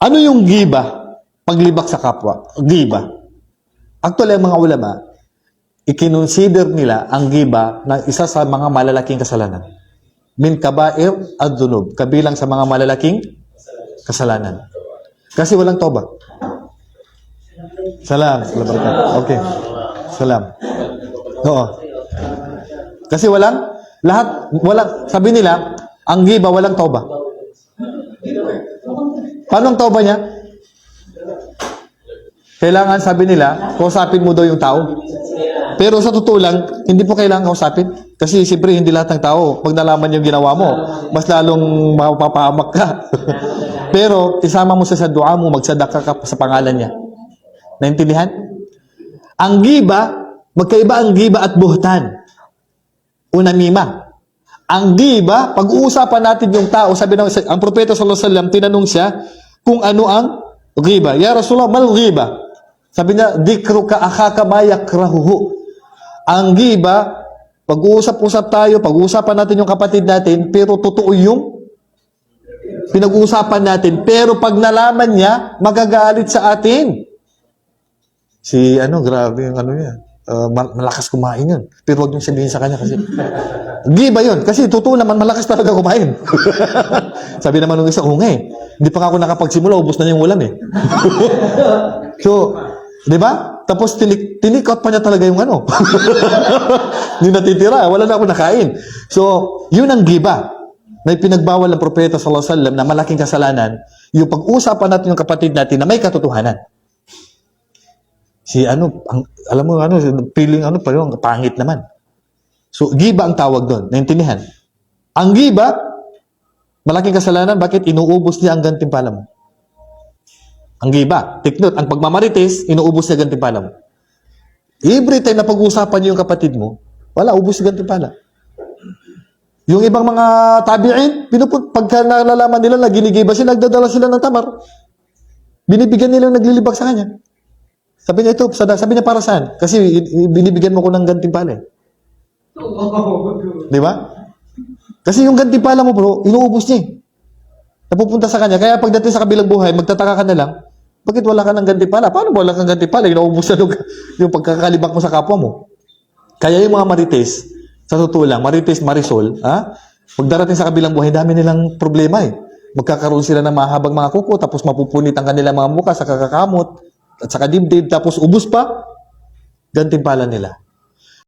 Ano yung giba? Paglibak sa kapwa. Giba. Actually, ang mga ulama, ikinonsider nila ang giba na isa sa mga malalaking kasalanan. Min kabair ad dunub Kabilang sa mga malalaking kasalanan. Kasi walang toba. Salam. Okay. Salam. Oo. Kasi walang, lahat, walang, sabi nila, ang giba walang toba. Paano ang toba niya? Kailangan, sabi nila, kausapin mo daw yung tao. Pero sa totoo lang, hindi po kailangan kausapin. Kasi siyempre, hindi lahat ng tao, pag nalaman yung ginawa mo, mas lalong mapapahamak ka. Pero, isama mo siya sa dua mo, magsadaka ka sa pangalan niya. Naintindihan? Ang giba, magkaiba ang giba at buhtan. Una mima. Ang giba, pag-uusapan natin yung tao, sabi ng ang propeta sallallahu alaihi wasallam tinanong siya kung ano ang giba. Ya Rasulullah, mal giba? Sabi niya, dikru ka akhaka ma yakrahuhu. Ang giba, pag-uusap-usap tayo, pag-uusapan natin yung kapatid natin, pero totoo yung pinag-uusapan natin. Pero pag nalaman niya, magagalit sa atin. Si ano, grabe yung ano niya. Uh, mal- malakas kumain yun. Pero huwag niyong sabihin sa kanya kasi giba yun. Kasi totoo naman, malakas talaga kumain. Sabi naman nung isa, oo eh. Hindi pa ako nakapagsimula, ubos na yung ulam eh. so, di ba? Tapos tinik, tinikot pa niya talaga yung ano. Hindi natitira. Wala na ako nakain. So, yun ang giba na pinagbawal ng propeta sallallahu alaihi wasallam na malaking kasalanan, yung pag-usapan natin yung kapatid natin na may katotohanan. Si ano, ang, alam mo ano, feeling ano pa yun, pangit naman. So, giba ang tawag doon. Naintindihan? Ang giba, malaking kasalanan, bakit inuubos niya ang gantimpala mo? Ang giba. Take note, ang pagmamarites, inuubos niya gantimpala mo. Every time na pag-uusapan niyo yung kapatid mo, wala, ubos yung gantimpala. Yung ibang mga tabi'in, pinuput, pagka nalalaman nila na ginigiba sila, nagdadala sila ng tamar. Binibigyan nila naglilibak sa kanya. Sabi niya ito, sabi niya para saan? Kasi binibigyan mo ko ng gantimpala eh. Di ba? Kasi yung gantimpala mo bro, inuubos niya eh. Napupunta sa kanya. Kaya pagdating sa kabilang buhay, magtataka ka na lang, bakit wala ka ng gantimpala? Paano wala kang gantimpala? Inuubos na yung, yung pagkakalibak mo sa kapwa mo. Kaya yung mga marites, sa totoo lang, marites, marisol, ha? Pagdarating sa kabilang buhay, dami nilang problema eh. Magkakaroon sila ng mahabang mga kuko, tapos mapupunit ang kanilang mga mukha sa kakakamot, at sa kadibdib, tapos ubus pa, gantimpala nila.